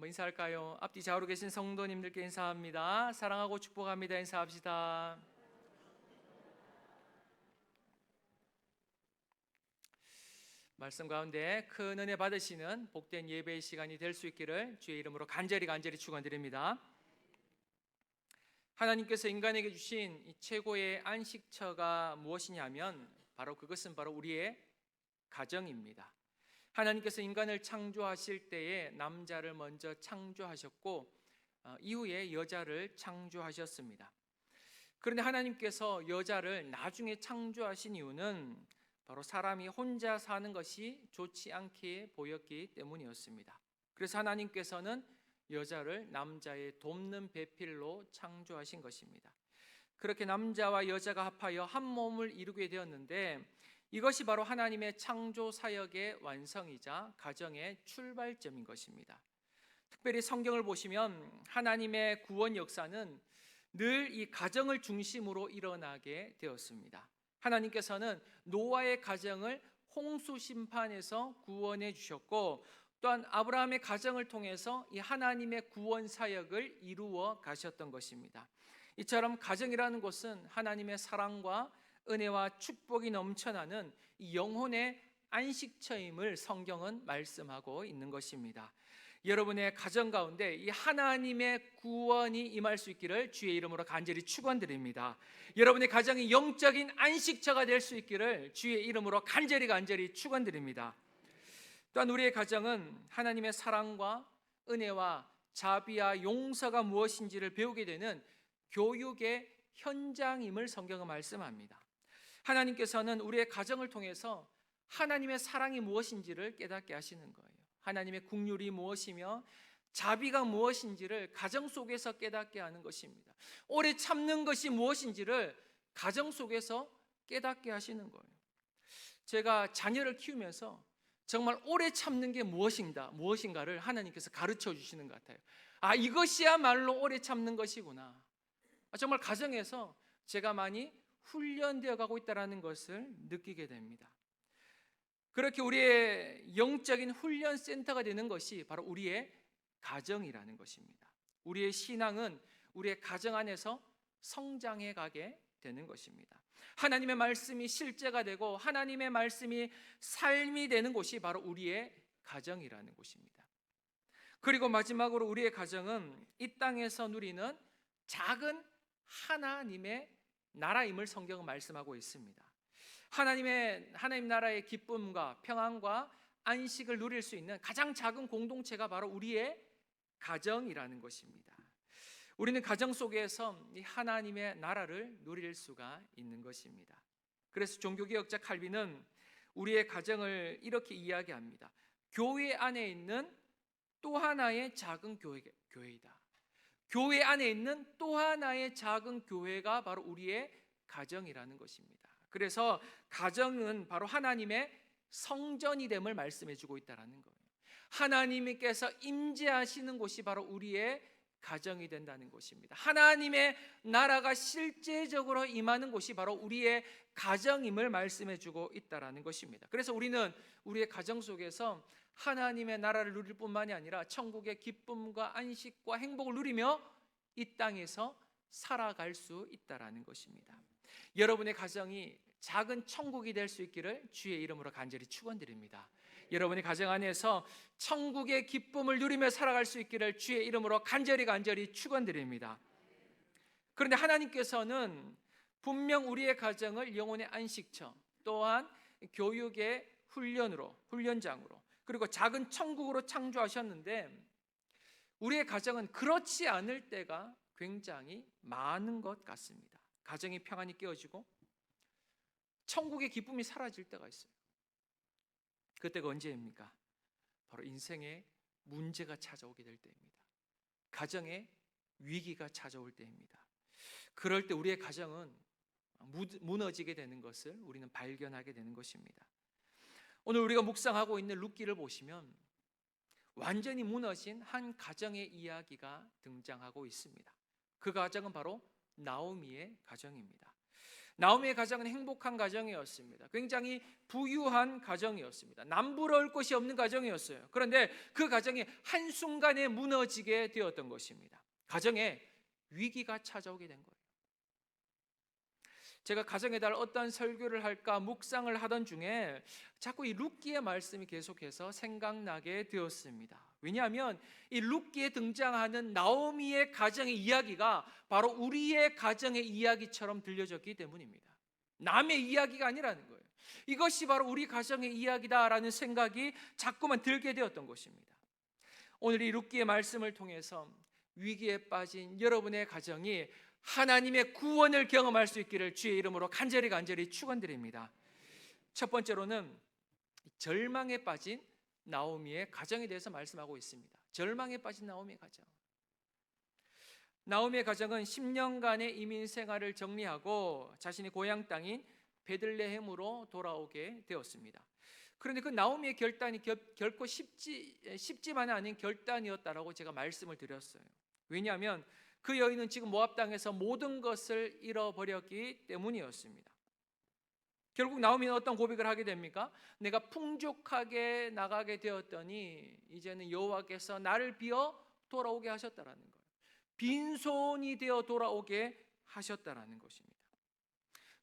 한번 인사할까요? 앞뒤 좌우로 계신 성도님들께 인사합니다. 사랑하고 축복합니다. 인사합시다. 말씀 가운데 큰 은혜 받으시는 복된 예배의 시간이 될 수 있기를 주의 이름으로 간절히 간절히 축원드립니다. 하나님께서 인간에게 주신 이 최고의 안식처가 무엇이냐면 바로 그것은 바로 우리의 가정입니다. 하나님께서 인간을 창조하실 때에 남자를 먼저 창조하셨고 어, 이후에 여자를 창조하셨습니다. 그런데 하나님께서 여자를 나중에 창조하신 이유는 바로 사람이 혼자 사는 것이 좋지 않게 보였기 때문이었습니다. 그래서 하나님께서는 여자를 남자의 돕는 배필로 창조하신 것입니다. 그렇게 남자와 여자가 합하여 한 몸을 이루게 되었는데 이것이 바로 하나님의 창조 사역의 완성이자 가정의 출발점인 것입니다. 특별히 성경을 보시면 하나님의 구원 역사는 늘 이 가정을 중심으로 일어나게 되었습니다. 하나님께서는 노아의 가정을 홍수 심판에서 구원해 주셨고 또한 아브라함의 가정을 통해서 이 하나님의 구원 사역을 이루어 가셨던 것입니다. 이처럼 가정이라는 것은 하나님의 사랑과 은혜와 축복이 넘쳐나는 이 영혼의 안식처임을 성경은 말씀하고 있는 것입니다. 여러분의 가정 가운데 이 하나님의 구원이 임할 수 있기를 주의 이름으로 간절히 축원드립니다. 여러분의 가정이 영적인 안식처가 될 수 있기를 주의 이름으로 간절히 간절히 축원드립니다. 또한 우리의 가정은 하나님의 사랑과 은혜와 자비와 용서가 무엇인지를 배우게 되는 교육의 현장임을 성경은 말씀합니다. 하나님께서는 우리의 가정을 통해서 하나님의 사랑이 무엇인지를 깨닫게 하시는 거예요. 하나님의 국률이 무엇이며 자비가 무엇인지를 가정 속에서 깨닫게 하는 것입니다. 오래 참는 것이 무엇인지를 가정 속에서 깨닫게 하시는 거예요. 제가 자녀를 키우면서 정말 오래 참는 게 무엇인가, 무엇인가를 하나님께서 가르쳐 주시는 것 같아요. 아, 이것이야말로 오래 참는 것이구나. 아, 정말 가정에서 제가 많이 훈련되어 가고 있다는 것을 느끼게 됩니다. 그렇게 우리의 영적인 훈련 센터가 되는 것이 바로 우리의 가정이라는 것입니다. 우리의 신앙은 우리의 가정 안에서 성장해 가게 되는 것입니다. 하나님의 말씀이 실제가 되고 하나님의 말씀이 삶이 되는 곳이 바로 우리의 가정이라는 곳입니다. 그리고 마지막으로 우리의 가정은 이 땅에서 누리는 작은 하나님의 나라임을 성경은 말씀하고 있습니다. 하나님의 하나님 나라의 기쁨과 평안과 안식을 누릴 수 있는 가장 작은 공동체가 바로 우리의 가정이라는 것입니다. 우리는 가정 속에서 이 하나님의 나라를 누릴 수가 있는 것입니다. 그래서 종교개혁자 칼빈은 우리의 가정을 이렇게 이야기합니다. 교회 안에 있는 또 하나의 작은 교회, 교회이다. 교회 안에 있는 또 하나의 작은 교회가 바로 우리의 가정이라는 것입니다. 그래서 가정은 바로 하나님의 성전이 됨을 말씀해 주고 있다라는 거예요. 하나님께서 임재하시는 곳이 바로 우리의 가정이 된다는 것입니다. 하나님의 나라가 실제적으로 임하는 곳이 바로 우리의 가정임을 말씀해 주고 있다라는 것입니다. 그래서 우리는 우리의 가정 속에서 하나님의 나라를 누릴 뿐만이 아니라 천국의 기쁨과 안식과 행복을 누리며 이 땅에서 살아갈 수 있다라는 것입니다. 여러분의 가정이 작은 천국이 될 수 있기를 주의 이름으로 간절히 축원드립니다. 여러분의 가정 안에서 천국의 기쁨을 누리며 살아갈 수 있기를 주의 이름으로 간절히 간절히 축원드립니다. 그런데 하나님께서는 분명 우리의 가정을 영혼의 안식처 또한 교육의 훈련으로 훈련장으로 그리고 작은 천국으로 창조하셨는데 우리의 가정은 그렇지 않을 때가 굉장히 많은 것 같습니다. 가정의 평안이 깨어지고 천국의 기쁨이 사라질 때가 있어요. 그때가 언제입니까? 바로 인생에 문제가 찾아오게 될 때입니다. 가정에 위기가 찾아올 때입니다. 그럴 때 우리의 가정은 무너지게 되는 것을 우리는 발견하게 되는 것입니다. 오늘 우리가 묵상하고 있는 룻기를 보시면 완전히 무너진 한 가정의 이야기가 등장하고 있습니다. 그 가정은 바로 나오미의 가정입니다. 나오미의 가정은 행복한 가정이었습니다. 굉장히 부유한 가정이었습니다. 남부러울 것이 없는 가정이었어요. 그런데 그 가정이 한순간에 무너지게 되었던 것입니다. 가정에 위기가 찾아오게 된 거예요. 제가 가정에 달 어떤 설교를 할까 묵상을 하던 중에 자꾸 이 룻기의 말씀이 계속해서 생각나게 되었습니다. 왜냐하면 이 룻기에 등장하는 나오미의 가정의 이야기가 바로 우리의 가정의 이야기처럼 들려졌기 때문입니다. 남의 이야기가 아니라는 거예요. 이것이 바로 우리 가정의 이야기다라는 생각이 자꾸만 들게 되었던 것입니다. 오늘 이 룻기의 말씀을 통해서 위기에 빠진 여러분의 가정이 하나님의 구원을 경험할 수 있기를 주의 이름으로 간절히 간절히 축원드립니다. 첫 번째로는 절망에 빠진 나오미의 가정에 대해서 말씀하고 있습니다. 절망에 빠진 나오미의 가정. 나오미의 가정은 10년간의 이민 생활을 정리하고 자신의 고향 땅인 베들레헴으로 돌아오게 되었습니다. 그런데 그 나오미의 결단이 결 코 쉽지 쉽지만은 않은 결단이었다라고 제가 말씀을 드렸어요. 왜냐하면 그 여인은 지금 모압 땅에서 모든 것을 잃어버렸기 때문이었습니다. 결국 나오미는 어떤 고백을 하게 됩니까? 내가 풍족하게 나가게 되었더니 이제는 여호와께서 나를 비어 돌아오게 하셨다라는 거예요. 빈손이 되어 돌아오게 하셨다라는 것입니다.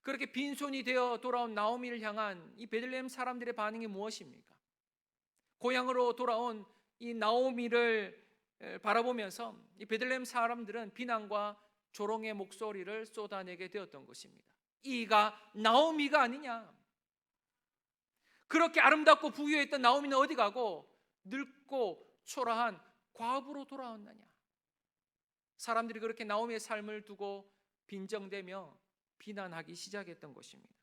그렇게 빈손이 되어 돌아온 나오미를 향한 이 베들레헴 사람들의 반응이 무엇입니까? 고향으로 돌아온 이 나오미를 바라보면서 이 베들레헴 사람들은 비난과 조롱의 목소리를 쏟아내게 되었던 것입니다. 이가 나오미가 아니냐? 그렇게 아름답고 부유했던 나오미는 어디 가고 늙고 초라한 과부로 돌아왔느냐? 사람들이 그렇게 나오미의 삶을 두고 빈정대며 비난하기 시작했던 것입니다.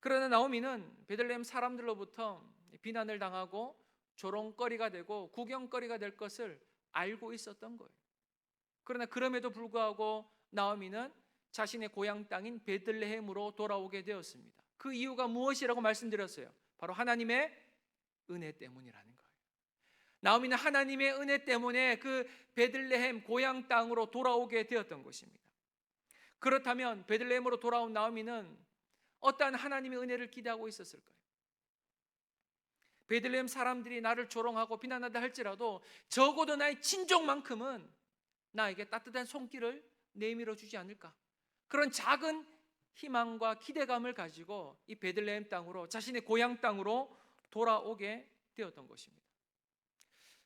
그러나 나오미는 베들레헴 사람들로부터 비난을 당하고 조롱거리가 되고 구경거리가 될 것을 알고 있었던 거예요. 그러나 그럼에도 불구하고 나오미는 자신의 고향 땅인 베들레헴으로 돌아오게 되었습니다. 그 이유가 무엇이라고 말씀드렸어요? 바로 하나님의 은혜 때문이라는 거예요. 나오미는 하나님의 은혜 때문에 그 베들레헴 고향 땅으로 돌아오게 되었던 것입니다. 그렇다면 베들레헴으로 돌아온 나오미는 어떠한 하나님의 은혜를 기대하고 있었을까요? 베들레헴 사람들이 나를 조롱하고 비난한다 할지라도 적어도 나의 친족만큼은 나에게 따뜻한 손길을 내밀어 주지 않을까? 그런 작은 희망과 기대감을 가지고 이 베들레헴 땅으로 자신의 고향 땅으로 돌아오게 되었던 것입니다.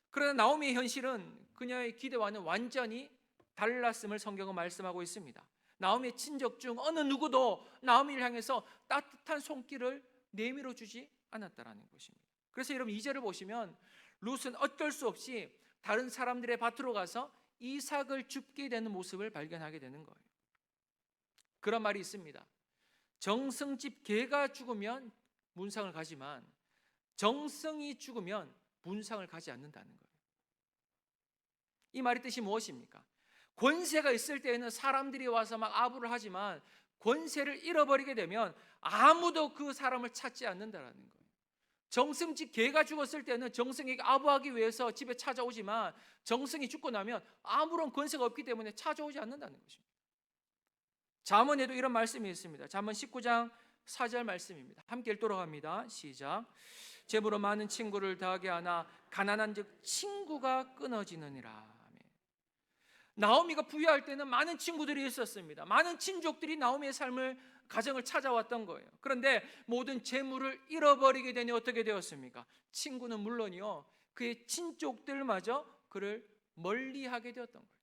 그러나 나오미의 현실은 그녀의 기대와는 완전히 달랐음을 성경은 말씀하고 있습니다. 나오미의 친족 중 어느 누구도 나오미를 향해서 따뜻한 손길을 내밀어 주지 않았다라는 것입니다. 그래서 여러분 2절을 보시면 룻은 어쩔 수 없이 다른 사람들의 밭으로 가서 이삭을 줍게 되는 모습을 발견하게 되는 거예요. 그런 말이 있습니다. 정승집 개가 죽으면 문상을 가지만 정성이 죽으면 문상을 가지 않는다는 거예요. 이 말의 뜻이 무엇입니까? 권세가 있을 때에는 사람들이 와서 막 아부를 하지만 권세를 잃어버리게 되면 아무도 그 사람을 찾지 않는다라는 거예요. 정승 집 개가 죽었을 때는 정승에게 아부하기 위해서 집에 찾아오지만 정승이 죽고 나면 아무런 권세가 없기 때문에 찾아오지 않는다는 것입니다. 잠언에도 이런 말씀이 있습니다. 잠언 19장 4절 말씀입니다. 함께 읽도록 합니다. 시작. 재물로 많은 친구를 더하게 하나 가난한즉 친구가 끊어지느니라. 나오미가 부유할 때는 많은 친구들이 있었습니다. 많은 친족들이 나오미의 삶을 가정을 찾아왔던 거예요. 그런데 모든 재물을 잃어버리게 되니 어떻게 되었습니까? 친구는 물론이요. 그의 친족들마저 그를 멀리하게 되었던 거예요.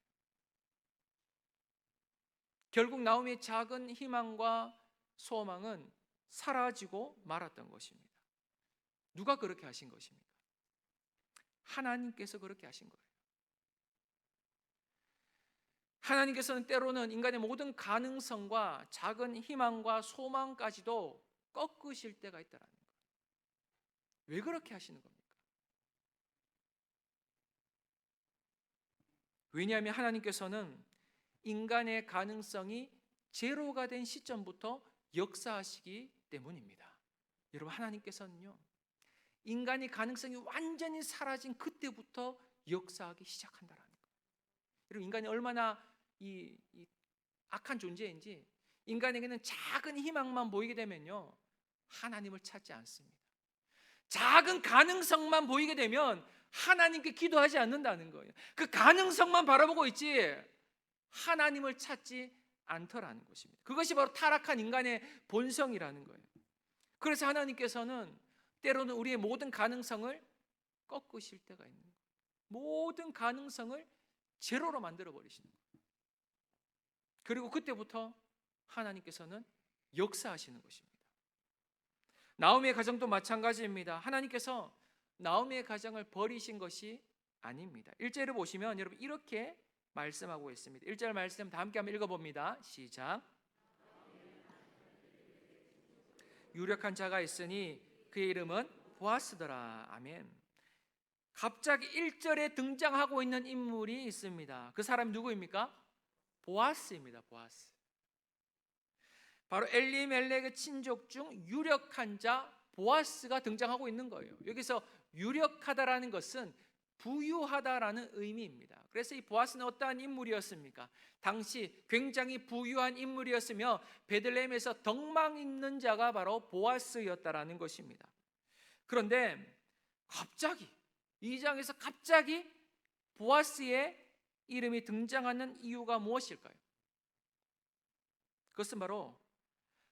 결국 나오미의 작은 희망과 소망은 사라지고 말았던 것입니다. 누가 그렇게 하신 것입니까? 하나님께서 그렇게 하신 거예요. 하나님께서는 때로는 인간의 모든 가능성과 작은 희망과 소망까지도 꺾으실 때가 있다라는 거예요. 왜 그렇게 하시는 겁니까? 왜냐하면 하나님께서는 인간의 가능성이 제로가 된 시점부터 역사하시기 때문입니다. 여러분 하나님께서는요. 인간의 가능성이 완전히 사라진 그때부터 역사하기 시작한다라는 거예요. 여러분 인간이 얼마나 이, 이 악한 존재인지 인간에게는 작은 희망만 보이게 되면요. 하나님을 찾지 않습니다. 작은 가능성만 보이게 되면 하나님께 기도하지 않는다는 거예요. 그 가능성만 바라보고 있지 하나님을 찾지 않더라는 것입니다. 그것이 바로 타락한 인간의 본성이라는 거예요. 그래서 하나님께서는 때로는 우리의 모든 가능성을 꺾으실 때가 있는 거예요. 모든 가능성을 제로로 만들어 버리시는 거예요. 그리고 그때부터 하나님께서는 역사하시는 것입니다. 나오미의 가정도 마찬가지입니다. 하나님께서 나오미의 가정을 버리신 것이 아닙니다. 1절을 보시면 여러분 이렇게 말씀하고 있습니다. 1절 말씀 다 함께 한번 읽어봅니다. 시작. 유력한 자가 있으니 그의 이름은 보아스더라. 아멘. 갑자기 1절에 등장하고 있는 인물이 있습니다. 그 사람이 누구입니까? 보아스입니다. 보아스. 바로 엘리멜렉의 친족 중 유력한 자 보아스가 등장하고 있는 거예요. 여기서 유력하다라는 것은 부유하다라는 의미입니다. 그래서 이 보아스는 어떠한 인물이었습니까? 당시 굉장히 부유한 인물이었으며 베들레헴에서 덕망 있는 자가 바로 보아스였다라는 것입니다. 그런데 갑자기 이 장에서 갑자기 보아스의 이름이 등장하는 이유가 무엇일까요? 그것은 바로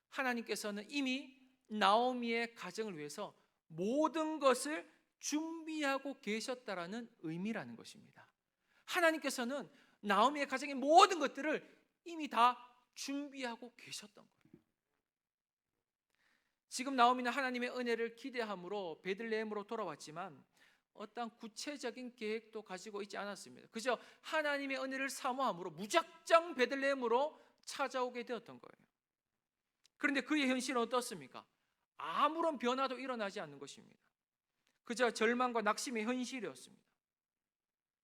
하나님께서는 이미 나오미의 가정을 위해서 모든 것을 준비하고 계셨다라는 의미라는 것입니다. 하나님께서는 나오미의 가정의 모든 것들을 이미 다 준비하고 계셨던 거예요. 지금 나오미는 하나님의 은혜를 기대함으로 베들레헴으로 돌아왔지만 어떤 구체적인 계획도 가지고 있지 않았습니다. 그저 하나님의 은혜를 사모함으로 무작정 베들레헴으로 찾아오게 되었던 거예요. 그런데 그의 현실은 어떻습니까? 아무런 변화도 일어나지 않는 것입니다. 그저 절망과 낙심의 현실이었습니다.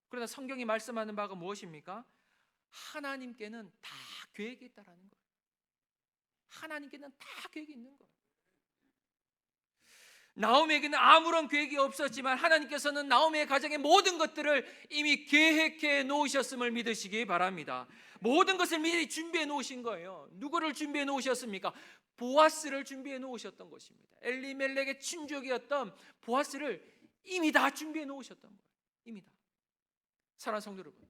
그러나 성경이 말씀하는 바가 무엇입니까? 하나님께는 다 계획이 있다라는 거예요. 하나님께는 다 계획이 있는 거예요. 나오미에게는 아무런 계획이 없었지만 하나님께서는 나오미의 가정의 모든 것들을 이미 계획해 놓으셨음을 믿으시기 바랍니다. 모든 것을 미리 준비해 놓으신 거예요. 누구를 준비해 놓으셨습니까? 보아스를 준비해 놓으셨던 것입니다. 엘리멜렉의 친족이었던 보아스를 이미 다 준비해 놓으셨던 거예요. 이미 다. 사랑하는 성도 여러분.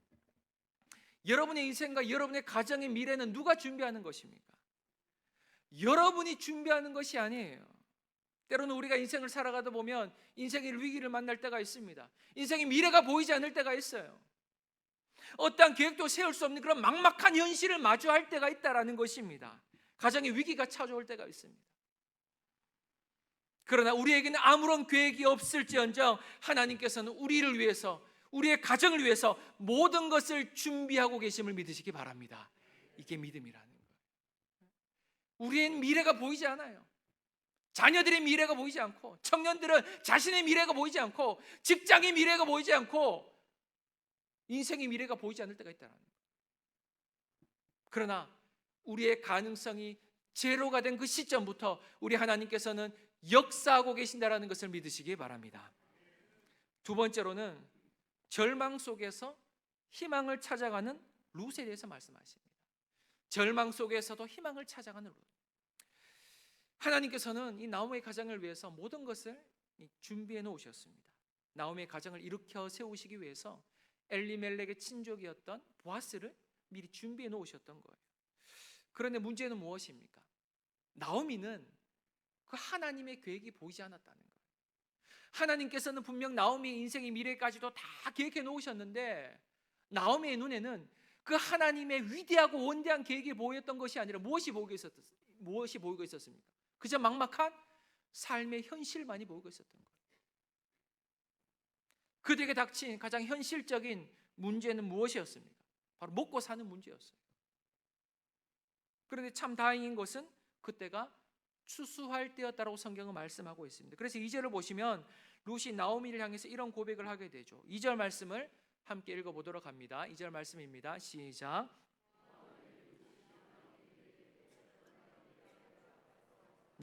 여러분의 인생과 여러분의 가정의 미래는 누가 준비하는 것입니까? 여러분이 준비하는 것이 아니에요. 때로는 우리가 인생을 살아가다 보면 인생의 위기를 만날 때가 있습니다. 인생의 미래가 보이지 않을 때가 있어요. 어떠한 계획도 세울 수 없는 그런 막막한 현실을 마주할 때가 있다라는 것입니다. 가정의 위기가 찾아올 때가 있습니다. 그러나 우리에게는 아무런 계획이 없을지언정 하나님께서는 우리를 위해서 우리의 가정을 위해서 모든 것을 준비하고 계심을 믿으시기 바랍니다. 이게 믿음이라는 거예요. 우리의 미래가 보이지 않아요. 자녀들의 미래가 보이지 않고 청년들은 자신의 미래가 보이지 않고 직장의 미래가 보이지 않고 인생의 미래가 보이지 않을 때가 있다는 거예요. 그러나 우리의 가능성이 제로가 된 그 시점부터 우리 하나님께서는 역사하고 계신다라는 것을 믿으시기 바랍니다. 두 번째로는 절망 속에서 희망을 찾아가는 룻에 대해서 말씀하십니다. 절망 속에서도 희망을 찾아가는 룻. 하나님께서는 이 나오미의 가정을 위해서 모든 것을 준비해 놓으셨습니다. 나오미의 가정을 일으켜 세우시기 위해서 엘리멜렉의 친족이었던 보아스를 미리 준비해 놓으셨던 거예요. 그런데 문제는 무엇입니까? 나오미는 그 하나님의 계획이 보이지 않았다는 거예요. 하나님께서는 분명 나오미의 인생의 미래까지도 다 계획해 놓으셨는데 나오미의 눈에는 그 하나님의 위대하고 원대한 계획이 보였던 것이 아니라 무엇이 보이고 있었습니까? 그저 막막한 삶의 현실만이 보이고 있었던 거예요. 그들에게 닥친 가장 현실적인 문제는 무엇이었습니까? 바로 먹고 사는 문제였어요. 그런데 참 다행인 것은 그때가 추수할 때였다라고 성경은 말씀하고 있습니다. 그래서 2절을 보시면 룻이 나오미를 향해서 이런 고백을 하게 되죠. 2절 말씀을 함께 읽어 보도록 합니다. 2절 말씀입니다. 시작.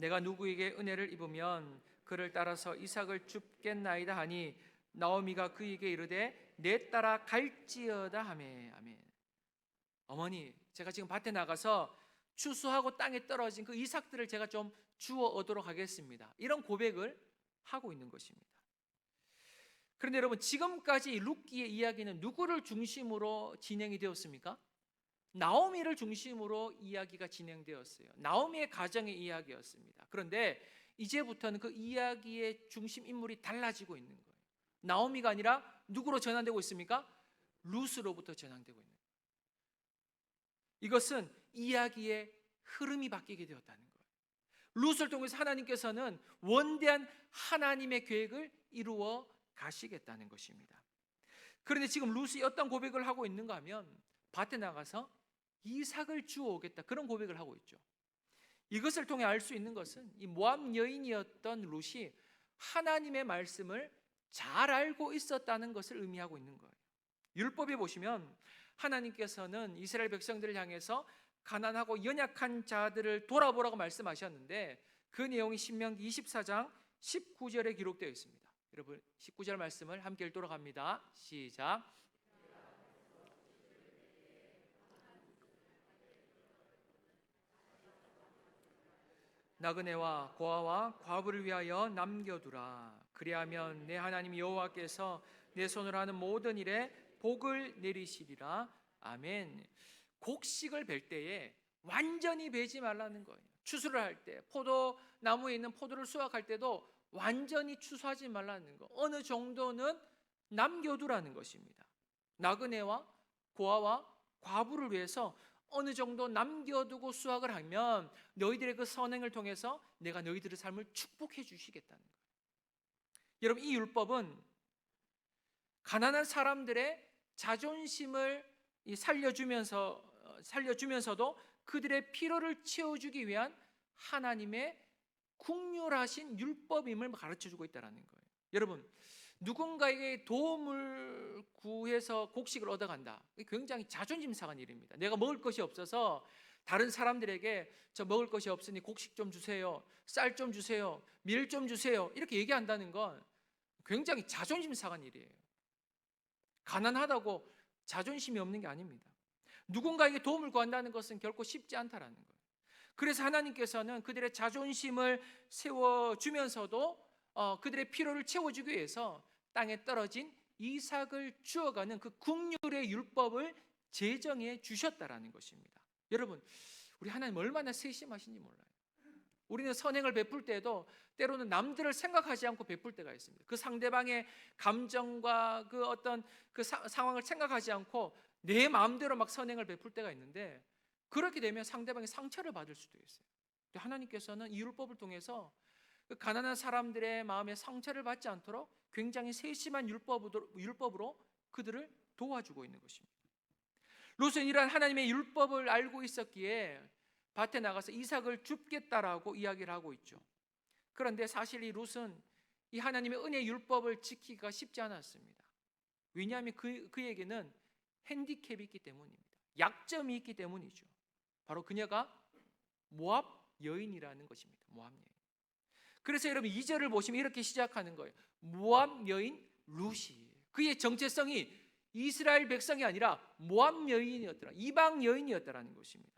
내가 누구에게 은혜를 입으면 그를 따라서 이삭을 줍겠나이다 하니 나오미가 그에게 이르되 내 따라 갈지어다 하매 아멘. 어머니 제가 지금 밭에 나가서 추수하고 땅에 떨어진 그 이삭들을 제가 좀 주워 얻도록 하겠습니다. 이런 고백을 하고 있는 것입니다. 그런데 여러분 지금까지 룻기의 이야기는 누구를 중심으로 진행이 되었습니까? 나오미를 중심으로 이야기가 진행되었어요. 나오미의 가정의 이야기였습니다. 그런데 이제부터는 그 이야기의 중심 인물이 달라지고 있는 거예요. 나오미가 아니라 누구로 전환되고 있습니까? 룻으로부터 전환되고 있는. 이것은 이야기의 흐름이 바뀌게 되었다는 거예요. 룻을 통해서 하나님께서는 원대한 하나님의 계획을 이루어 가시겠다는 것입니다. 그런데 지금 룻이 어떤 고백을 하고 있는가 하면 밭에 나가서 이삭을 주워오겠다 그런 고백을 하고 있죠. 이것을 통해 알 수 있는 것은 이 모압 여인이었던 룻이 하나님의 말씀을 잘 알고 있었다는 것을 의미하고 있는 거예요. 율법에 보시면 하나님께서는 이스라엘 백성들을 향해서 가난하고 연약한 자들을 돌아보라고 말씀하셨는데 그 내용이 신명기 24장 19절에 기록되어 있습니다. 여러분 19절 말씀을 함께 읽도록 합니다. 시작. 나그네와 고아와 과부를 위하여 남겨두라. 그리하면 내 하나님 여호와께서 내 손으로 하는 모든 일에 복을 내리시리라. 아멘. 곡식을 벨 때에 완전히 베지 말라는 거예요. 추수를 할 때, 포도 나무에 있는 포도를 수확할 때도 완전히 추수하지 말라는 거. 어느 정도는 남겨두라는 것입니다. 나그네와 고아와 과부를 위해서 어느 정도 남겨두고 수확을 하면 너희들의 그 선행을 통해서 내가 너희들의 삶을 축복해 주시겠다는 거예요. 여러분 이 율법은 가난한 사람들의 자존심을 살려주면서 어, 살려주면서도 그들의 필요를 채워주기 위한 하나님의 국률하신 율법임을 가르쳐주고 있다는 거예요. 여러분 누군가에게 도움을 구해서 곡식을 얻어간다. 굉장히 자존심 상한 일입니다. 내가 먹을 것이 없어서 다른 사람들에게 저 먹을 것이 없으니 곡식 좀 주세요. 쌀 좀 주세요. 밀 좀 주세요. 이렇게 얘기한다는 건 굉장히 자존심 상한 일이에요. 가난하다고 자존심이 없는 게 아닙니다. 누군가에게 도움을 구한다는 것은 결코 쉽지 않다라는 거예요. 그래서 하나님께서는 그들의 자존심을 세워주면서도 어, 그들의 필요를 채워주기 위해서 땅에 떨어진 이삭을 주어가는 그 국률의 율법을 제정해 주셨다라는 것입니다. 여러분, 우리 하나님 얼마나 세심하신지 몰라요. 우리는 선행을 베풀 때도 때로는 남들을 생각하지 않고 베풀 때가 있습니다. 그 상대방의 감정과 그 어떤 그 사, 상황을 생각하지 않고 내 마음대로 막 선행을 베풀 때가 있는데 그렇게 되면 상대방이 상처를 받을 수도 있어요. 하나님께서는 이 율법을 통해서 그 가난한 사람들의 마음에 상처를 받지 않도록 굉장히 세심한 율법으로, 그들을 도와주고 있는 것입니다. 롯은 이러한 하나님의 율법을 알고 있었기에 밭에 나가서 이삭을 줍겠다라고 이야기를 하고 있죠. 그런데 사실 이 롯은 이 하나님의 은혜 율법을 지키기가 쉽지 않았습니다. 왜냐하면 그, 그에게는 핸디캡이 있기 때문입니다. 약점이 있기 때문이죠. 바로 그녀가 모압 여인이라는 것입니다. 모압 여인. 그래서 여러분 2절을 보시면 이렇게 시작하는 거예요. 모압 여인 루시. 그의 정체성이 이스라엘 백성이 아니라 모압 여인이었더라. 이방 여인이었다라는 것입니다.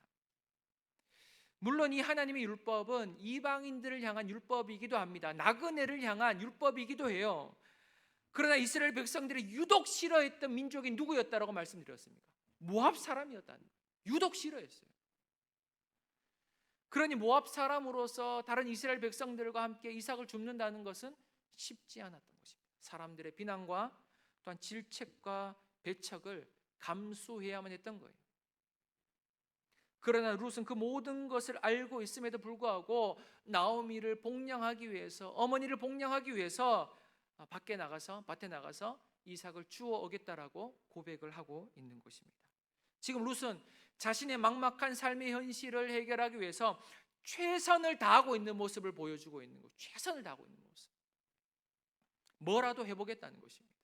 물론 이 하나님의 율법은 이방인들을 향한 율법이기도 합니다. 나그네를 향한 율법이기도 해요. 그러나 이스라엘 백성들이 유독 싫어했던 민족이 누구였다라고 말씀드렸습니까? 모압 사람이었다는 거예요. 유독 싫어했어요. 그러니 모압 사람으로서 다른 이스라엘 백성들과 함께 이삭을 줍는다는 것은 쉽지 않았던 것입니다. 사람들의 비난과 또한 질책과 배척을 감수해야만 했던 거예요. 그러나 룻은 그 모든 것을 알고 있음에도 불구하고 나오미를 복량하기 위해서 어머니를 복량하기 위해서 밖에 나가서 밭에 나가서 이삭을 주워 오겠다라고 고백을 하고 있는 것입니다. 지금 룻은 자신의 막막한 삶의 현실을 해결하기 위해서 최선을 다하고 있는 모습을 보여주고 있는 것. 최선을 다하고 있는 모습. 뭐라도 해보겠다는 것입니다.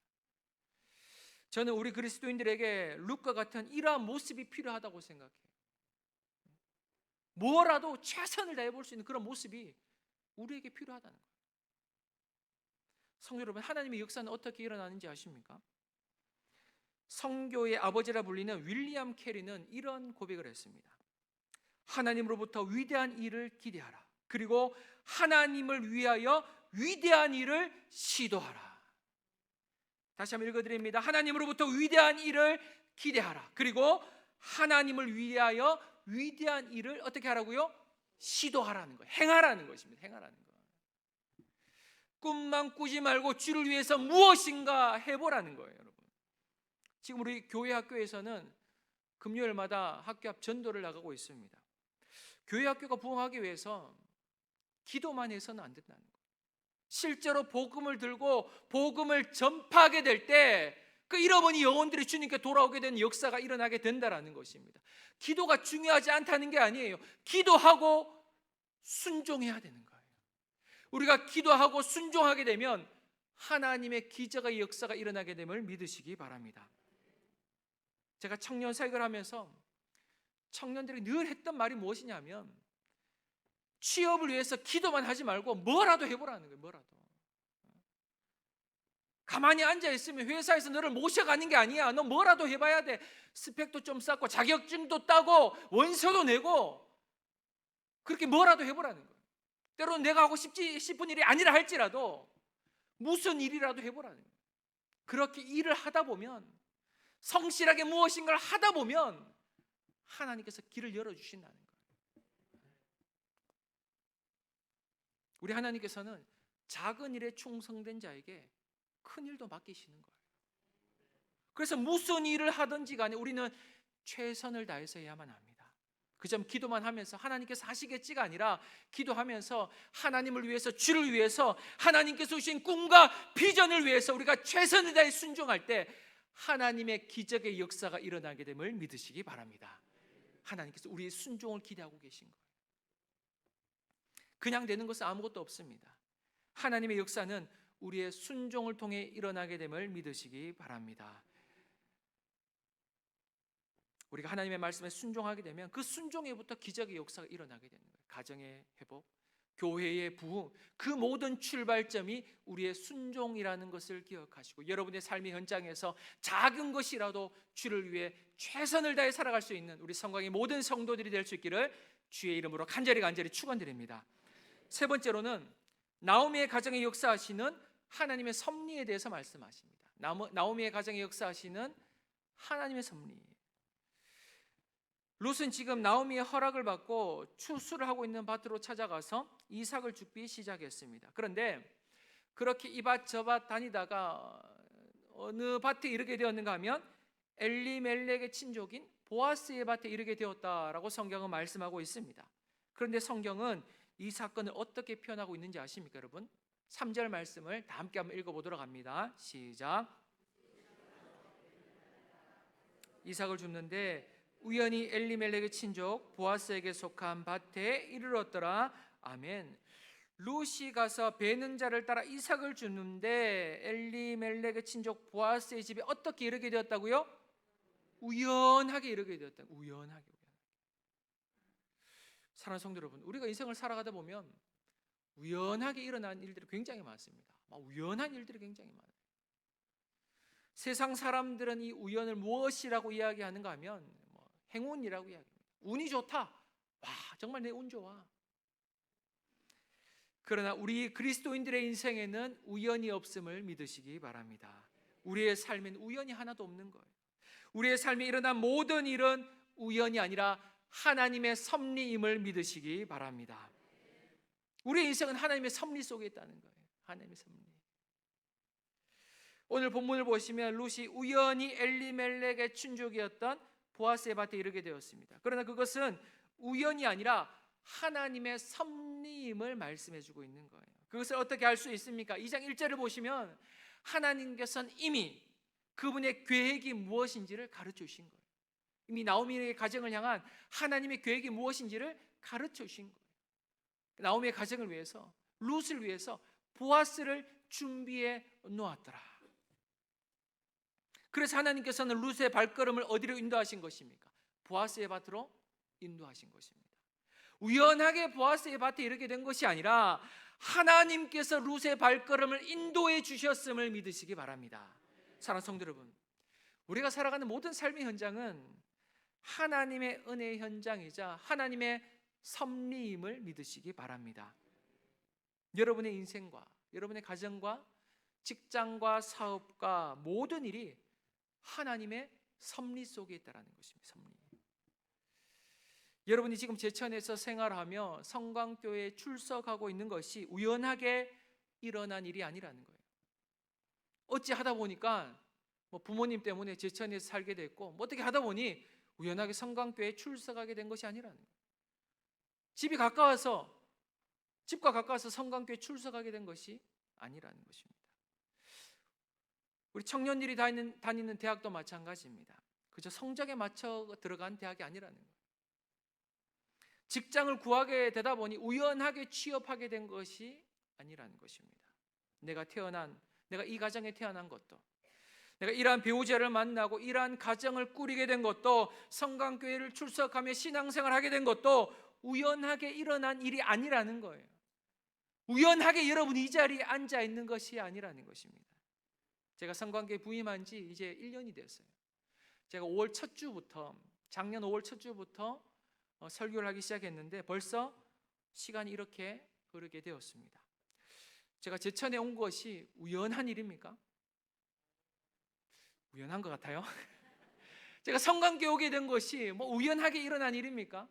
저는 우리 그리스도인들에게 룻과 같은 이러한 모습이 필요하다고 생각해요. 뭐라도 최선을 다해 볼 수 있는 그런 모습이 우리에게 필요하다는 거예요. 성도 여러분, 하나님의 역사는 어떻게 일어나는지 아십니까? 성교의 아버지라 불리는 윌리엄 캐리는 이런 고백을 했습니다. 하나님으로부터 위대한 일을 기대하라. 그리고 하나님을 위하여 위대한 일을 시도하라. 다시 한번 읽어드립니다. 하나님으로부터 위대한 일을 기대하라. 그리고 하나님을 위하여 위대한 일을 어떻게 하라고요? 시도하라는 거예요. 행하라는 것입니다. 행하라는 거. 꿈만 꾸지 말고 주를 위해서 무엇인가 해보라는 거예요. 지금 우리 교회 학교에서는 금요일마다 학교 앞 전도를 나가고 있습니다. 교회 학교가 부흥하기 위해서 기도만 해서는 안 된다는 거예요. 실제로 복음을 들고 복음을 전파하게 될 때 그 잃어버린 영혼들이 주님께 돌아오게 되는 역사가 일어나게 된다라는 것입니다. 기도가 중요하지 않다는 게 아니에요. 기도하고 순종해야 되는 거예요. 우리가 기도하고 순종하게 되면 하나님의 기적의 역사가 일어나게 됨을 믿으시기 바랍니다. 제가 청년 사역을 하면서 청년들이 늘 했던 말이 무엇이냐면 취업을 위해서 기도만 하지 말고 뭐라도 해보라는 거예요. 뭐라도. 가만히 앉아 있으면 회사에서 너를 모셔가는 게 아니야. 너 뭐라도 해봐야 돼. 스펙도 좀 쌓고 자격증도 따고 원서도 내고 그렇게 뭐라도 해보라는 거예요. 때로는 내가 하고 싶지 싶은 일이 아니라 할지라도 무슨 일이라도 해보라는 거예요. 그렇게 일을 하다 보면 성실하게 무엇인가를 하다 보면 하나님께서 길을 열어 주신다는 거예요. 우리 하나님께서는 작은 일에 충성된 자에게 큰 일도 맡기시는 거예요. 그래서 무슨 일을 하든지 간에 우리는 최선을 다해서 해야만 합니다. 그 점 기도만 하면서 하나님께서 하시겠지가 아니라 기도하면서 하나님을 위해서 주를 위해서 하나님께서 주신 꿈과 비전을 위해서 우리가 최선을 다해 순종할 때 하나님의 기적의 역사가 일어나게 됨을 믿으시기 바랍니다. 하나님께서 우리의 순종을 기대하고 계신 거예요. 그냥 되는 것은 아무것도 없습니다. 하나님의 역사는 우리의 순종을 통해 일어나게 됨을 믿으시기 바랍니다. 우리가 하나님의 말씀에 순종하게 되면 그 순종에부터 기적의 역사가 일어나게 되는 거예요. 가정의 회복, 교회의 부흥, 그 모든 출발점이 우리의 순종이라는 것을 기억하시고 여러분의 삶의 현장에서 작은 것이라도 주를 위해 최선을 다해 살아갈 수 있는 우리 성광의 모든 성도들이 될 수 있기를 주의 이름으로 간절히 간절히 축원드립니다. 세 번째로는 나오미의 가정의 역사하시는 하나님의 섭리에 대해서 말씀하십니다. 나오미의 가정의 역사하시는 하나님의 섭리. 롯은 지금 나오미의 허락을 받고 추수를 하고 있는 밭으로 찾아가서 이삭을 죽기 시작했습니다. 그런데 그렇게 이밭 저밭 다니다가 어느 밭에 이르게 되었는가 하면 엘리멜렉의 친족인 보아스의 밭에 이르게 되었다라고 성경은 말씀하고 있습니다. 그런데 성경은 이 사건을 어떻게 표현하고 있는지 아십니까, 여러분? 3절 말씀을 다 함께 한번 읽어 보도록 합니다. 시작. 이삭을 줍는데 우연히 엘리멜렉의 친족 보아스에게 속한 밭에 이르렀더라. 아멘. 루시 가서 베는 자를 따라 이삭을 주는데 엘리멜렉의 친족 보아스의 집에 어떻게 이르게 되었다고요? 우연하게 이르게 되었다. 우연하게. 사랑하는 성도 여러분, 우리가 인생을 살아가다 보면 우연하게 일어난 일들이 굉장히 많습니다. 우연한 일들이 굉장히 많아요. 세상 사람들은 이 우연을 무엇이라고 이야기하는가 하면 뭐 행운이라고 이야기합니다. 운이 좋다. 와, 정말 내 운 좋아. 그러나 우리 그리스도인들의 인생에는 우연이 없음을 믿으시기 바랍니다. 우리의 삶엔 우연이 하나도 없는 거예요. 우리의 삶에 일어난 모든 일은 우연이 아니라 하나님의 섭리임을 믿으시기 바랍니다. 우리의 인생은 하나님의 섭리 속에 있다는 거예요. 하나님의 섭리. 오늘 본문을 보시면 룻이 우연히 엘리멜렉의 춘족이었던 보아스의 밭에 이르게 되었습니다. 그러나 그것은 우연이 아니라 하나님의 섭리임을 말씀해 주고 있는 거예요. 그것을 어떻게 알 수 있습니까? 2장 1절을 보시면 하나님께서는 이미 그분의 계획이 무엇인지를 가르쳐 주신 거예요. 이미 나오미의 가정을 향한 하나님의 계획이 무엇인지를 가르쳐 주신 거예요. 나오미의 가정을 위해서 룻을 위해서 보아스를 준비해 놓았더라. 그래서 하나님께서는 룻의 발걸음을 어디로 인도하신 것입니까? 보아스의 밭으로 인도하신 것입니다. 우연하게 보아스의 밭에 이르게 된 것이 아니라 하나님께서 룻의 발걸음을 인도해 주셨음을 믿으시기 바랍니다. 사랑하는 성도 여러분, 우리가 살아가는 모든 삶의 현장은 하나님의 은혜 현장이자 하나님의 섭리임을 믿으시기 바랍니다. 여러분의 인생과 여러분의 가정과 직장과 사업과 모든 일이 하나님의 섭리 속에 있다라는 것입니다. 섭리. 여러분이 지금 제천에서 생활하며 성광교회에 출석하고 있는 것이 우연하게 일어난 일이 아니라는 거예요. 어찌 하다 보니까 뭐 부모님 때문에 제천에서 살게 됐고 뭐 어떻게 하다 보니 우연하게 성광교회에 출석하게 된 것이 아니라는 거예요. 집이 가까워서 집과 가까워서 성광교회 에 출석하게 된 것이 아니라는 것입니다. 우리 청년들이 다니는, 다니는 대학도 마찬가지입니다. 그저 성적에 맞춰 들어간 대학이 아니라는 거예요. 직장을 구하게 되다 보니 우연하게 취업하게 된 것이 아니라는 것입니다. 내가 태어난 내가 이 가정에 태어난 것도 내가 이러한 배우자를 만나고 이러한 가정을 꾸리게 된 것도 성강교회를 출석하며 신앙생활 하게 된 것도 우연하게 일어난 일이 아니라는 거예요. 우연하게 여러분이 이 자리에 앉아 있는 것이 아니라는 것입니다. 제가 성관계 부임한 지 이제 1년이 됐어요. 제가 5월 첫 주부터 작년 5월 첫 주부터 어, 설교를 하기 시작했는데 벌써 시간이 이렇게 흐르게 되었습니다. 제가 제천에 온 것이 우연한 일입니까? 우연한 것 같아요. 제가 성관계 오게 된 것이 뭐 우연하게 일어난 일입니까?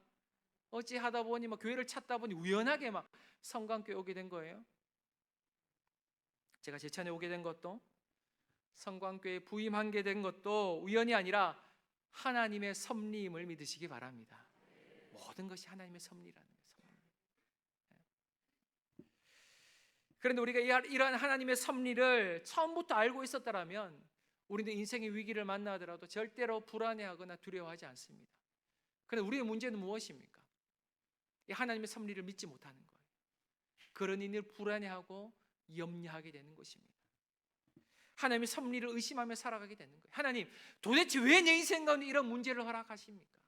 어찌 하다 보니 뭐 교회를 찾다 보니 우연하게 막 성관계 오게 된 거예요. 제가 제천에 오게 된 것도 성광교에 부임한 게된 것도 우연이 아니라 하나님의 섭리임을 믿으시기 바랍니다. 모든 것이 하나님의 섭리라는 거예요. 네. 그런데 우리가 이러한 하나님의 섭리를 처음부터 알고 있었다라면 우리는 인생의 위기를 만나더라도 절대로 불안해하거나 두려워하지 않습니다. 그런데 우리의 문제는 무엇입니까? 이 하나님의 섭리를 믿지 못하는 거예요. 그런 일을 불안해하고 염려하게 되는 것입니다. 하나님의 섭리를 의심하며 살아가게 되는 거예요. 하나님, 도대체 왜 내 인생 가운데 이런 문제를 허락하십니까?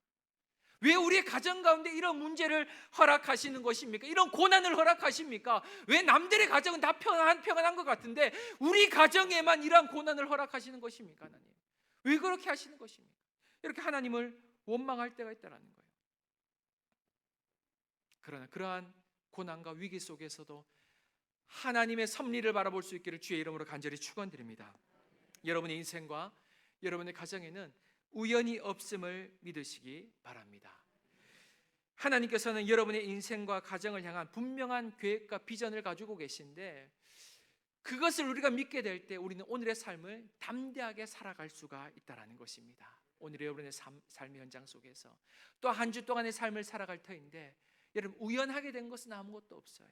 왜 우리의 가정 가운데 이런 문제를 허락하시는 것입니까? 이런 고난을 허락하십니까? 왜 남들의 가정은 다 평안, 평안한 것 같은데 우리 가정에만 이러한 고난을 허락하시는 것입니까? 하나님. 왜 그렇게 하시는 것입니까? 이렇게 하나님을 원망할 때가 있다는 거예요. 그러나 그러한 고난과 위기 속에서도 하나님의 섭리를 바라볼 수 있기를 주의 이름으로 간절히 축원드립니다. 여러분의 인생과 여러분의 가정에는 우연이 없음을 믿으시기 바랍니다. 하나님께서는 여러분의 인생과 가정을 향한 분명한 계획과 비전을 가지고 계신데 그것을 우리가 믿게 될 때 우리는 오늘의 삶을 담대하게 살아갈 수가 있다라는 것입니다. 오늘의 여러분의 삶, 삶의 현장 속에서 또 한 주 동안의 삶을 살아갈 터인데 여러분 우연하게 된 것은 아무것도 없어요.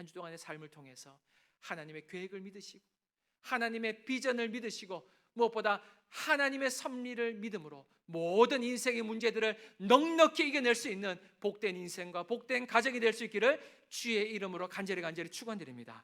한 주 동안의 삶을 통해서 하나님의 계획을 믿으시고 하나님의 비전을 믿으시고 무엇보다 하나님의 섭리를 믿음으로 모든 인생의 문제들을 넉넉히 이겨낼 수 있는 복된 인생과 복된 가정이 될 수 있기를 주의 이름으로 간절히 간절히 축원드립니다.